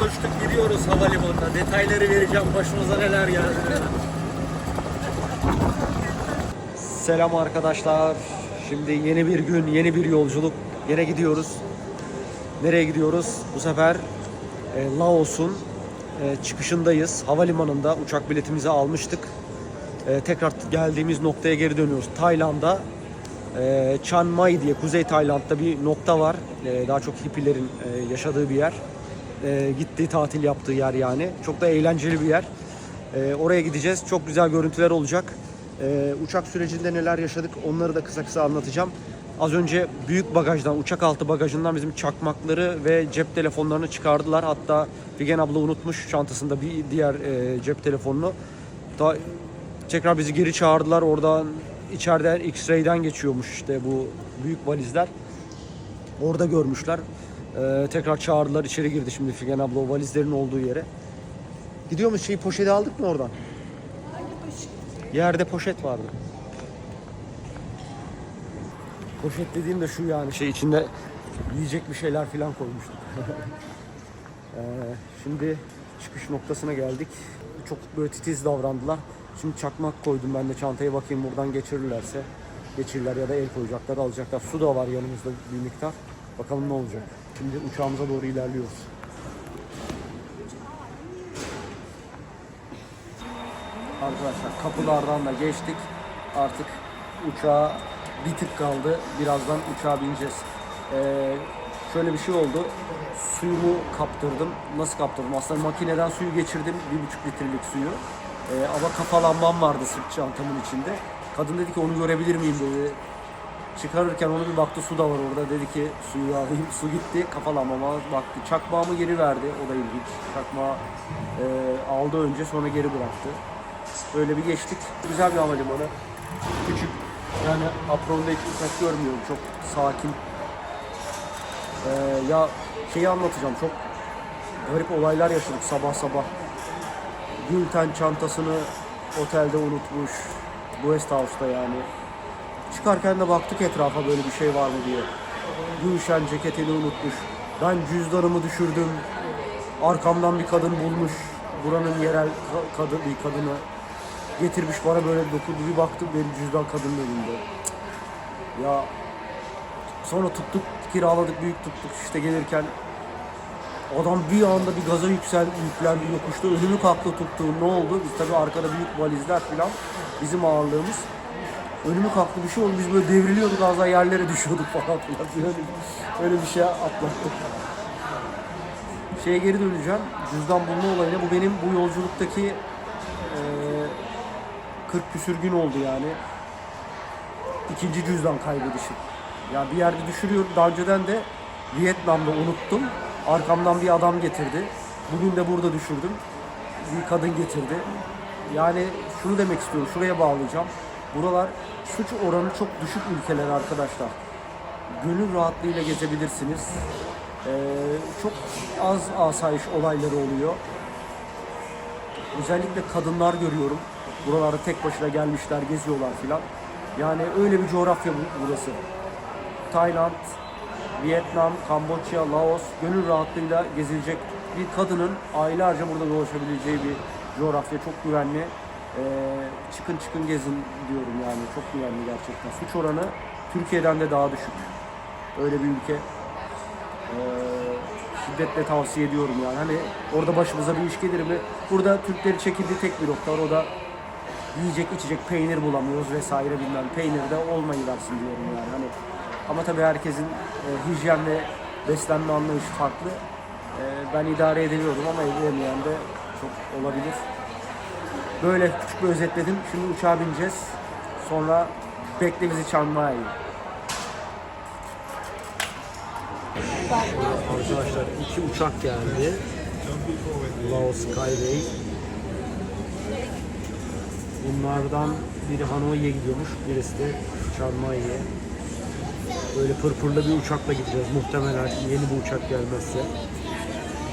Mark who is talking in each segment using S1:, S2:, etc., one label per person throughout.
S1: buluştuk gidiyoruz havalimanına. Detayları vereceğim başımıza neler geldi. Selam arkadaşlar. Şimdi yeni bir gün, yeni bir yolculuk. Yine gidiyoruz. Nereye gidiyoruz? Bu sefer e, Laos'un e, çıkışındayız. Havalimanında uçak biletimizi almıştık. E, tekrar geldiğimiz noktaya geri dönüyoruz. Tayland'a e, Chiang Mai diye Kuzey Tayland'da bir nokta var. E, daha çok hippilerin e, yaşadığı bir yer. E, gittiği tatil yaptığı yer yani. Çok da eğlenceli bir yer. E, oraya gideceğiz. Çok güzel görüntüler olacak. E, uçak sürecinde neler yaşadık onları da kısa kısa anlatacağım. Az önce büyük bagajdan, uçak altı bagajından bizim çakmakları ve cep telefonlarını çıkardılar. Hatta Figen abla unutmuş çantasında bir diğer e, cep telefonunu. Da, tekrar bizi geri çağırdılar. Oradan içeriden X-ray'den geçiyormuş işte bu büyük valizler. Orada görmüşler. Ee, tekrar çağırdılar içeri girdi şimdi Figen abla o valizlerin olduğu yere. Gidiyor mu şey poşeti aldık mı oradan? Yerde poşet vardı. Poşet dediğim de şu yani şey içinde yiyecek bir şeyler falan koymuştuk. Ee, şimdi çıkış noktasına geldik. Çok böyle titiz davrandılar. Şimdi çakmak koydum ben de çantaya bakayım buradan geçirirlerse. Geçirirler ya da el koyacaklar alacaklar. Su da var yanımızda bir miktar. Bakalım ne olacak. Şimdi uçağımıza doğru ilerliyoruz. Arkadaşlar kapılardan da geçtik. Artık uçağa bir tık kaldı. Birazdan uçağa bineceğiz. Ee, şöyle bir şey oldu. Suyumu kaptırdım. Nasıl kaptırdım? Aslında makineden suyu geçirdim. Bir buçuk litrelik suyu. Ee, ama kafa lambam vardı sırt çantamın içinde. Kadın dedi ki onu görebilir miyim dedi. Çıkarırken onu bir baktı su da var orada. Dedi ki suyu alayım. Su gitti. Kafa lambama baktı. Çakmağımı geri verdi. O da ilginç. Çakmağı e, aldı önce sonra geri bıraktı. Böyle bir geçtik. Güzel bir havalimanı. Küçük. Yani apronda hiç uçak görmüyorum. Çok sakin. Ee, ya şeyi anlatacağım. Çok garip olaylar yaşadık sabah sabah. Gülten çantasını otelde unutmuş. Guest House'da yani. Çıkarken de baktık etrafa böyle bir şey var mı diye. Gülşen ceketini unutmuş. Ben cüzdanımı düşürdüm. Arkamdan bir kadın bulmuş. Buranın yerel ka- kadın bir kadını getirmiş bana böyle dokundu. Bir baktım benim cüzdan kadının elinde. Ya sonra tuttuk kiraladık büyük tuttuk işte gelirken Adam bir anda bir gaza yüksel, yüklendi yokuşta önümü kalktı tuttu. Ne oldu? Biz tabii arkada büyük valizler falan bizim ağırlığımız. Önümü kalktı bir şey oldu. Biz böyle devriliyorduk az daha yerlere düşüyorduk falan filan. Öyle, öyle bir şey atlattık. Şeye geri döneceğim. Cüzdan bulma olayına. Bu benim bu yolculuktaki eee 40 küsür gün oldu yani. İkinci cüzdan kaybedişim. Ya bir yerde düşürüyorum. Daha önceden de Vietnam'da unuttum. Arkamdan bir adam getirdi. Bugün de burada düşürdüm. Bir kadın getirdi. Yani şunu demek istiyorum. Şuraya bağlayacağım. Buralar suç oranı çok düşük ülkeler arkadaşlar. Gönül rahatlığıyla gezebilirsiniz. Ee, çok az asayiş olayları oluyor. Özellikle kadınlar görüyorum. Buralarda tek başına gelmişler, geziyorlar filan. Yani öyle bir coğrafya bu- burası. Tayland, Vietnam, Kamboçya, Laos gönül rahatlığıyla gezilecek bir kadının aylarca burada dolaşabileceği bir coğrafya çok güvenli. Ee, çıkın çıkın gezin diyorum yani çok güvenli gerçekten. Suç oranı Türkiye'den de daha düşük. Öyle bir ülke. Ee, şiddetle tavsiye ediyorum yani. Hani orada başımıza bir iş gelir mi? Burada Türkleri çekildiği tek bir nokta. O da yiyecek içecek peynir bulamıyoruz vesaire bilmem. Peynir de olmayıversin diyorum yani. Hani ama tabii herkesin e, hijyen ve beslenme anlayışı farklı. E, ben idare edebiliyorum ama edemeyen de çok olabilir. Böyle küçük bir özetledim. Şimdi uçağa bineceğiz. Sonra bekle bizi Chiang Arkadaşlar iki uçak geldi. Laos Skyway. Bunlardan biri Hanoi'ye gidiyormuş, birisi de Chiang Mai'ye. Böyle pırpırlı bir uçakla gideceğiz muhtemelen yeni bir uçak gelmezse.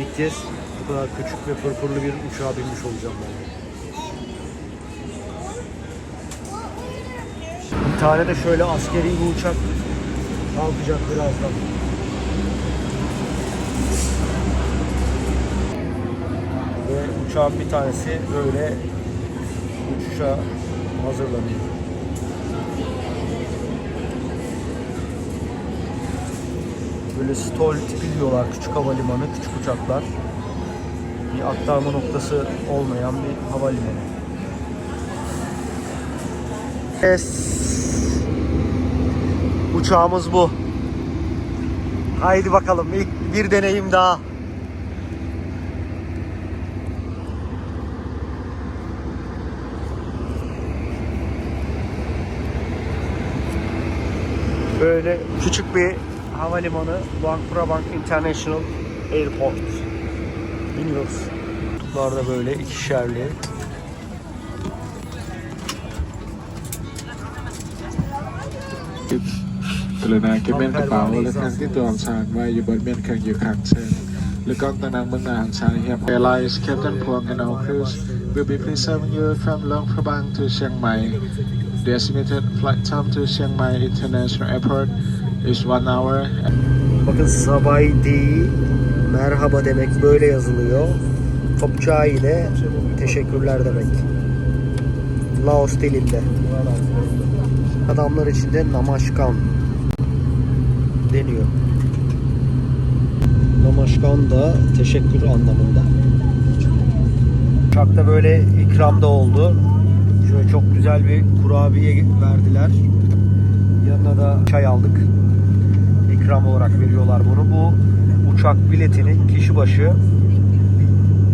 S1: İlk kez bu kadar küçük ve pırpırlı bir uçağa binmiş olacağım ben. Tane de şöyle askeri bir uçak kalkacak birazdan. uçağın bir tanesi böyle uçuşa hazırlanıyor. Böyle stol tipi diyorlar küçük havalimanı, küçük uçaklar. Bir aktarma noktası olmayan bir havalimanı. Yes. Uçağımız bu. Haydi bakalım ilk bir deneyim daha. Böyle küçük bir havalimanı Luang Prabang International Airport. Biniyoruz. Kutular da böyle ikişerli.
S2: Tips ករុណាគេមានកប៉ាល់លើខាងទីតងសាងវាយបិទមានខាងយកខាងជើងលើកងតាំងមិនណាងសាយ Have Airlines Captain Phuong and all crews will be please serving you from Luang Prabang to Chiang Mai The estimated flight time to Chiang Mai International Airport is 1 hour
S1: Bakın Sabaydi merhaba demek böyle yazılıyor. Topçağı ile teşekkürler demek. Laos dilinde. Adamlar içinde namaşkan deniyor. Namaşkan da teşekkür anlamında. Uçakta böyle ikram da oldu. Şöyle çok güzel bir kurabiye verdiler. Yanına da çay aldık ikram olarak veriyorlar bunu. Bu uçak biletini kişi başı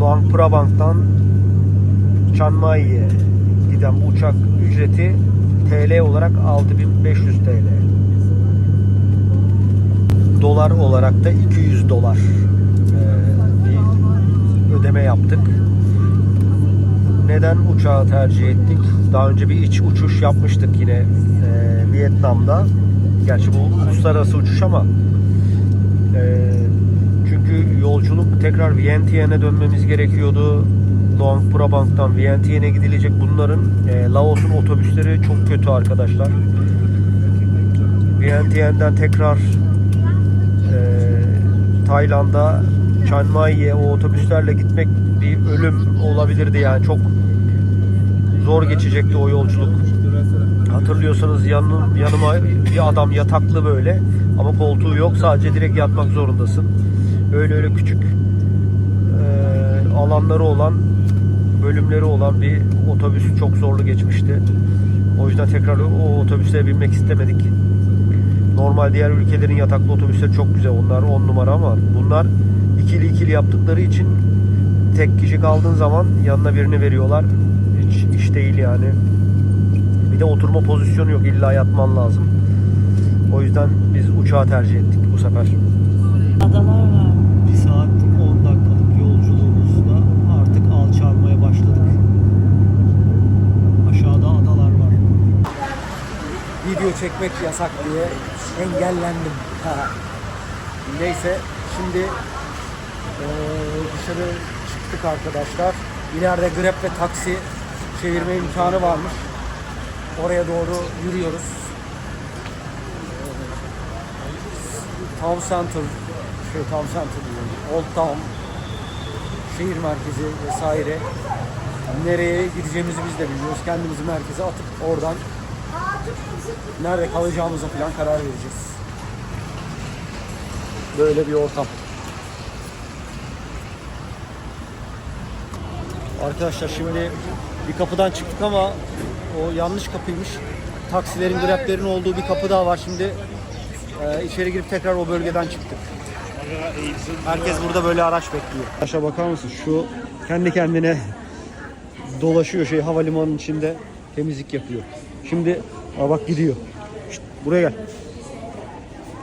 S1: Luang Prabang'dan Chiang Mai'ye giden bu uçak ücreti TL olarak 6500 TL. Dolar olarak da 200 dolar ee, bir ödeme yaptık. Neden uçağı tercih ettik? Daha önce bir iç uçuş yapmıştık yine ee, Vietnam'da. Gerçi bu uluslararası uçuş ama e, çünkü yolculuk tekrar Vientiane'e dönmemiz gerekiyordu. Luang Prabang'dan Vientiane'e gidilecek bunların e, Laos'un otobüsleri çok kötü arkadaşlar. Vientiane'den tekrar e, Tayland'a Chiang Mai'ye o otobüslerle gitmek bir ölüm olabilirdi yani çok zor geçecekti o yolculuk. Hatırlıyorsanız yanım, yanıma bir adam yataklı böyle ama koltuğu yok sadece direkt yatmak zorundasın. Öyle öyle küçük e, alanları olan bölümleri olan bir otobüs çok zorlu geçmişti. O yüzden tekrar o otobüse binmek istemedik. Normal diğer ülkelerin yataklı otobüsleri çok güzel. Onlar 10 numara ama bunlar ikili ikili yaptıkları için tek kişi kaldığın zaman yanına birini veriyorlar. Hiç iş değil yani. Bir de oturma pozisyonu yok. İlla yatman lazım. O yüzden biz uçağı tercih ettik bu sefer.
S3: Adalar var.
S1: Bir saat 10 dakikalık yolculuğumuzda artık alçalmaya başladık. Aşağıda adalar var. Video çekmek yasak diye engellendim. Neyse şimdi eee, dışarı çıktık arkadaşlar. İleride Grab ve taksi çevirme imkanı varmış. Oraya doğru yürüyoruz. Town Center, şey Town Center diyorum. Old Town, şehir merkezi vesaire. Nereye gideceğimizi biz de bilmiyoruz. Kendimizi merkeze atıp oradan nerede kalacağımıza falan karar vereceğiz. Böyle bir ortam. Arkadaşlar şimdi bir kapıdan çıktık ama o yanlış kapıymış. Taksilerin, grablerin olduğu bir kapı daha var. Şimdi e, içeri girip tekrar o bölgeden çıktık. Herkes burada böyle araç bekliyor. Aşağı bakar mısın? Şu kendi kendine dolaşıyor şey havalimanının içinde temizlik yapıyor. Şimdi aa bak gidiyor. Şşt, buraya gel.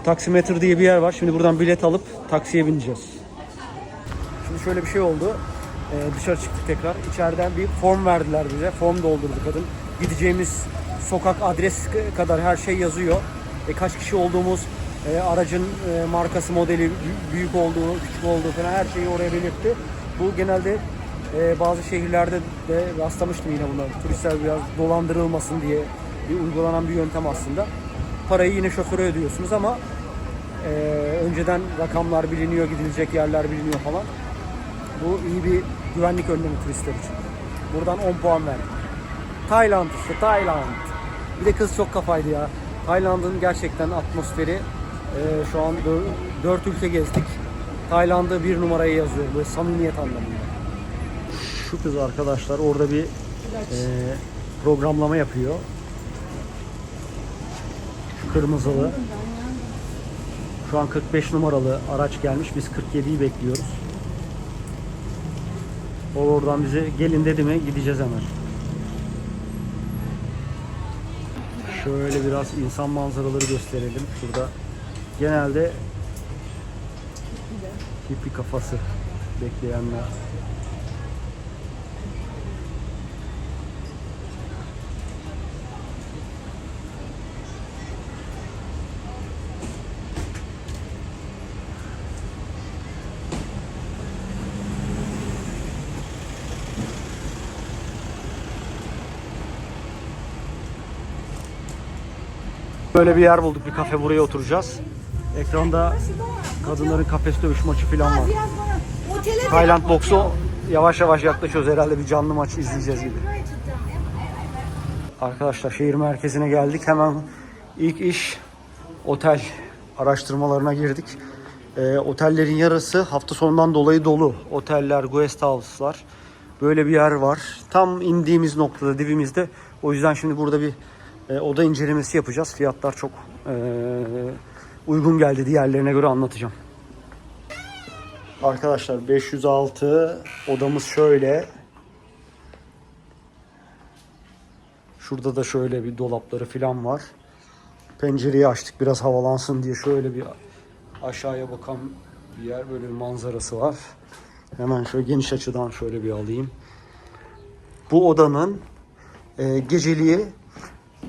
S1: Taksimetre diye bir yer var. Şimdi buradan bilet alıp taksiye bineceğiz. Şimdi şöyle bir şey oldu. Ee, dışarı çıktık tekrar. İçeriden bir form verdiler bize. Form doldurdu kadın. Gideceğimiz sokak, adres kadar her şey yazıyor. E, kaç kişi olduğumuz, e, aracın e, markası, modeli, bü- büyük olduğu, küçük olduğu falan her şeyi oraya belirtti. Bu genelde e, bazı şehirlerde de rastlamıştım yine buna. Turistler biraz dolandırılmasın diye bir uygulanan bir yöntem aslında. Parayı yine şoföre ödüyorsunuz ama e, önceden rakamlar biliniyor, gidilecek yerler biliniyor falan. Bu iyi bir güvenlik önlemi turistler için. Buradan 10 puan verdim. Tayland işte Tayland. Bir de kız çok kafaydı ya. Tayland'ın gerçekten atmosferi e, şu an 4 ülke gezdik. Tayland'ı bir numaraya yazıyor böyle samimiyet anlamında. Şu kız arkadaşlar orada bir e, programlama yapıyor. Kırmızılı. Şu an 45 numaralı araç gelmiş. Biz 47'yi bekliyoruz. O oradan bize gelin dedi mi gideceğiz hemen. Şöyle biraz insan manzaraları gösterelim. Şurada genelde hippi kafası bekleyenler. Böyle bir yer bulduk, bir kafe buraya oturacağız. Ekranda kadınların kafes dövüş maçı falan var. Tayland boksu yavaş yavaş yaklaşıyoruz. Herhalde bir canlı maç izleyeceğiz gibi. Arkadaşlar şehir merkezine geldik. Hemen ilk iş otel araştırmalarına girdik. Ee, otellerin yarısı hafta sonundan dolayı dolu. Oteller, guest house'lar. Böyle bir yer var. Tam indiğimiz noktada dibimizde. O yüzden şimdi burada bir e, oda incelemesi yapacağız. Fiyatlar çok e, uygun geldi diğerlerine göre anlatacağım. Arkadaşlar 506 odamız şöyle. Şurada da şöyle bir dolapları falan var. Pencereyi açtık biraz havalansın diye şöyle bir aşağıya bakan bir yer böyle bir manzarası var. Hemen şöyle geniş açıdan şöyle bir alayım. Bu odanın e, geceliği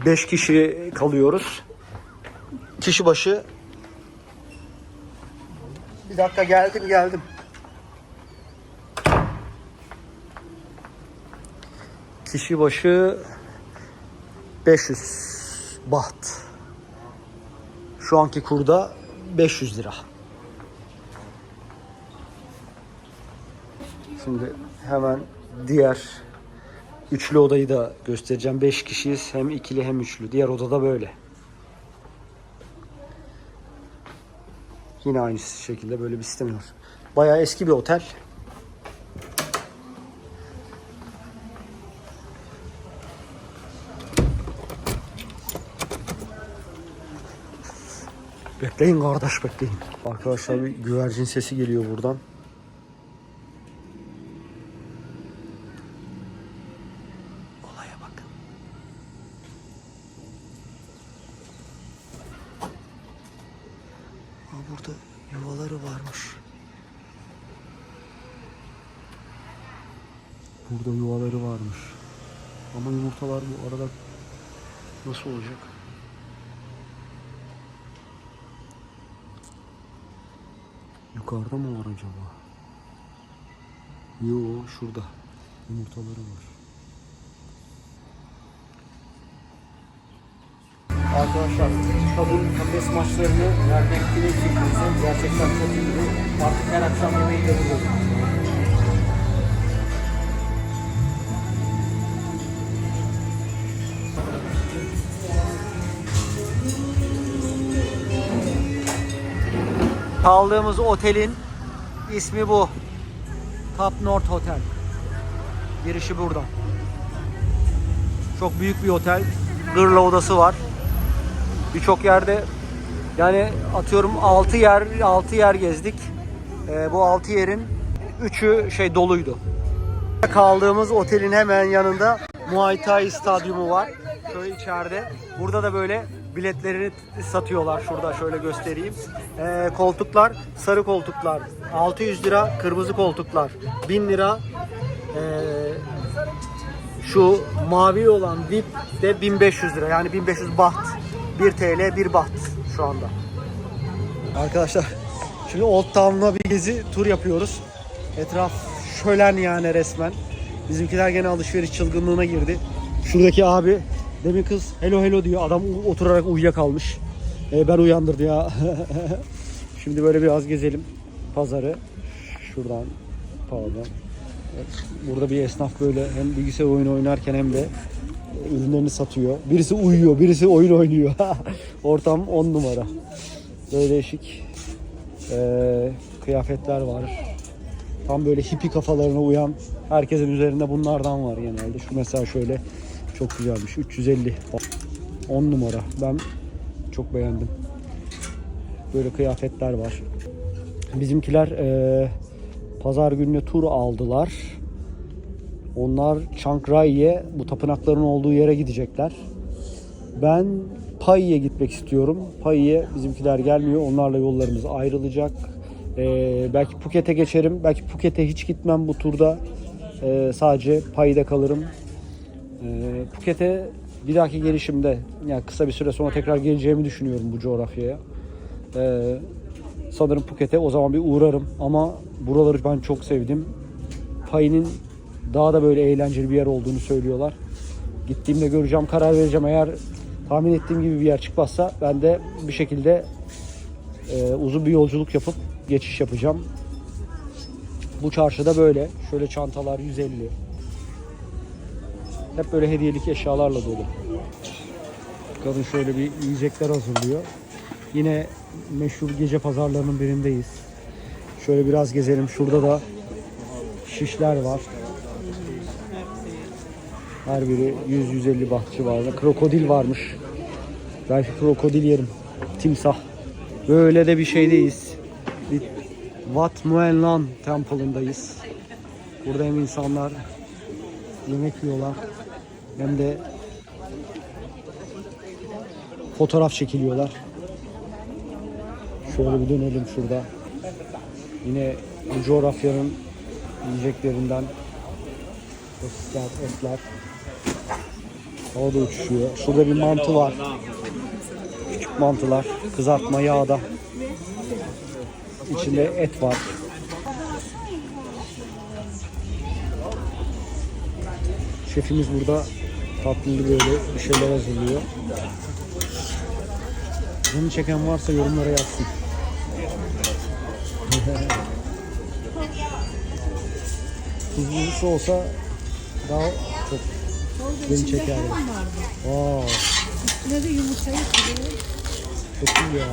S1: 5 kişi kalıyoruz. Kişi başı bir dakika geldim geldim. Kişi başı 500 baht. Şu anki kurda 500 lira. Şimdi hemen diğer üçlü odayı da göstereceğim. 5 kişiyiz. Hem ikili hem üçlü. Diğer odada böyle. Yine aynı şekilde böyle bir sistem var. Bayağı eski bir otel. Bekleyin kardeş bekleyin. Arkadaşlar bir güvercin sesi geliyor buradan. Olaya bakın. Aa, burada yuvaları varmış. Burada yuvaları varmış. Ama yumurtalar bu arada nasıl olacak? Yukarıda mı var acaba? Yo şurada. Yumurtaları var. Arkadaşlar kadın kafes maçlarını vermek kimin fikrinize gerçekten çok iyiydi. Artık her akşam yemeği yapıyoruz. Kaldığımız otelin ismi bu. Top North Hotel. Girişi buradan. Çok büyük bir otel. Gırla odası var. Birçok yerde yani atıyorum 6 yer 6 yer gezdik. Ee, bu 6 yerin 3'ü şey doluydu. Kaldığımız otelin hemen yanında Muay Thai stadyumu var. Şöyle içeride. Burada da böyle biletlerini satıyorlar. Şurada şöyle göstereyim. Ee, koltuklar, sarı koltuklar 600 lira, kırmızı koltuklar 1000 lira. Ee, şu mavi olan VIP de 1500 lira. Yani 1500 baht. 1 TL 1 baht şu anda. Arkadaşlar şimdi Old Town'a bir gezi tur yapıyoruz. Etraf şölen yani resmen. Bizimkiler gene alışveriş çılgınlığına girdi. Şuradaki abi demin kız hello hello diyor. Adam oturarak uyuyakalmış. Ee, ben uyandırdı ya. Şimdi böyle biraz gezelim pazarı. Şuradan pahalı. Burada bir esnaf böyle hem bilgisayar oyunu oynarken hem de ürünlerini satıyor. Birisi uyuyor, birisi oyun oynuyor. Ortam 10 numara. Böyle değişik eee, kıyafetler var. Tam böyle hippie kafalarına uyan herkesin üzerinde bunlardan var genelde. Şu mesela şöyle çok güzelmiş. 350. 10 numara. Ben çok beğendim. Böyle kıyafetler var. Bizimkiler eee, pazar gününe tur aldılar. Onlar Chiang Rai'ye bu tapınakların olduğu yere gidecekler. Ben Pai'ye gitmek istiyorum. Pai'ye bizimkiler gelmiyor. Onlarla yollarımız ayrılacak. Ee, belki Phuket'e geçerim. Belki Phuket'e hiç gitmem bu turda. Ee, sadece Pai'de kalırım. Ee, Phuket'e bir dahaki gelişimde yani kısa bir süre sonra tekrar geleceğimi düşünüyorum bu coğrafyaya. Ee, sanırım Phuket'e o zaman bir uğrarım ama buraları ben çok sevdim. Pai'nin daha da böyle eğlenceli bir yer olduğunu söylüyorlar. Gittiğimde göreceğim, karar vereceğim. Eğer tahmin ettiğim gibi bir yer çıkmazsa ben de bir şekilde e, uzun bir yolculuk yapıp geçiş yapacağım. Bu çarşıda böyle. Şöyle çantalar 150. Hep böyle hediyelik eşyalarla dolu. Kadın şöyle bir yiyecekler hazırlıyor. Yine meşhur gece pazarlarının birindeyiz. Şöyle biraz gezelim. Şurada da şişler var. Her biri 100-150 baht civarında. Krokodil varmış. Belki krokodil yerim. Timsah. Böyle de bir şeydeyiz. Bir Wat Muan Lan Temple'ındayız. Burada hem insanlar yemek yiyorlar hem de fotoğraf çekiliyorlar. Şöyle bir dönelim şurada. Yine bu coğrafyanın yiyeceklerinden sosisler, etler havada uçuşuyor. Şurada bir mantı var. Küçük mantılar. Kızartma yağda. İçinde et var. Şefimiz burada tatlı böyle bir şeyler hazırlıyor. Bunu çeken varsa yorumlara yazsın. Tuzlusu olsa daha çok beni çekerdi. Wow,
S3: Ne de yumurtayı kırıyor.
S1: çok iyi ya.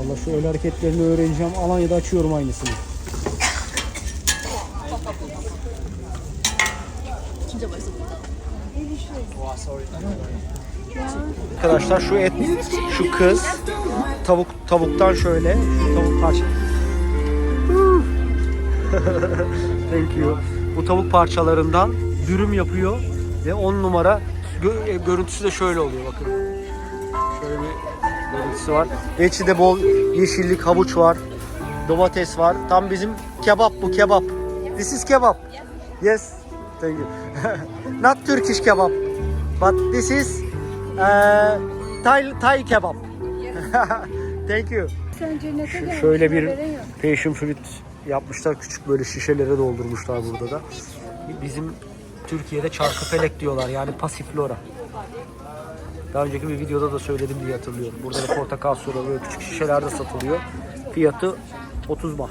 S1: Valla şu öyle hareketlerini öğreneceğim. Alanya'da açıyorum aynısını. Arkadaşlar şu et, şu kız tavuk tavuktan şöyle tavuk parça. Thank you. Bu tavuk parçalarından dürüm yapıyor ve 10 numara Gö- e, görüntüsü de şöyle oluyor bakın. Şöyle bir görüntüsü var. Ve içinde bol yeşillik, havuç var. Domates var. Tam bizim kebap bu kebap. This is kebap. Yes. Thank you. Not Turkish kebap. But this is uh, Thai, Thai kebap. Thank you. Şu- şöyle bir passion fruit yapmışlar. Küçük böyle şişelere doldurmuşlar burada da. Bizim Türkiye'de çarkıfelek diyorlar. Yani pasiflora. Daha önceki bir videoda da söyledim diye hatırlıyorum. Burada da portakal suyu böyle küçük şişelerde satılıyor. Fiyatı 30 baht.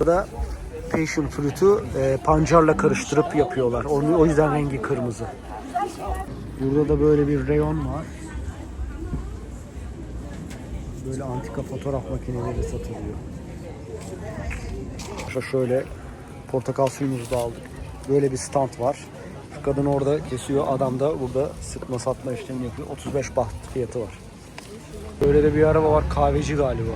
S1: Burada passion fruit'u e, pancarla karıştırıp yapıyorlar. Onu, o yüzden rengi kırmızı. Burada da böyle bir reyon var. Böyle antika fotoğraf makineleri satılıyor. Şu Şöyle portakal suyumuzu da aldık. Böyle bir stand var. Kadın orada kesiyor. Adam da burada sıkma satma işlemi yapıyor. 35 baht fiyatı var. Böyle de bir araba var. Kahveci galiba.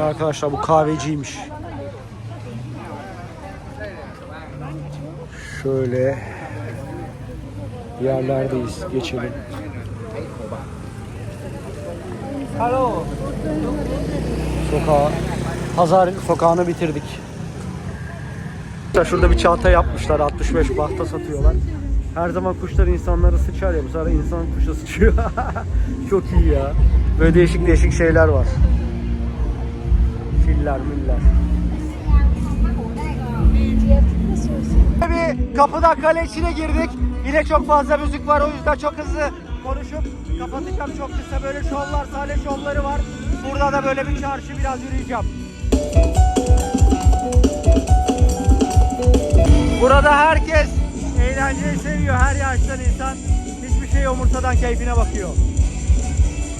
S1: Arkadaşlar bu kahveciymiş. Şöyle yerlerdeyiz. Geçelim. Alo. Sokağa, pazar sokağını bitirdik. Şurada bir çanta yapmışlar. 65 bahta satıyorlar. Her zaman kuşlar insanları sıçar ya. Bu sefer insan kuşa sıçıyor. Çok iyi ya. Böyle değişik değişik şeyler var. Filler, miller. Şimdi kapıdan kale içine girdik. Yine çok fazla müzik var o yüzden çok hızlı konuşup kapatacağım. Çok kısa böyle şovlar, sahne şovları var. Burada da böyle bir çarşı biraz yürüyeceğim. Burada herkes eğlenceyi seviyor. Her yaştan insan hiçbir şey umursadan keyfine bakıyor.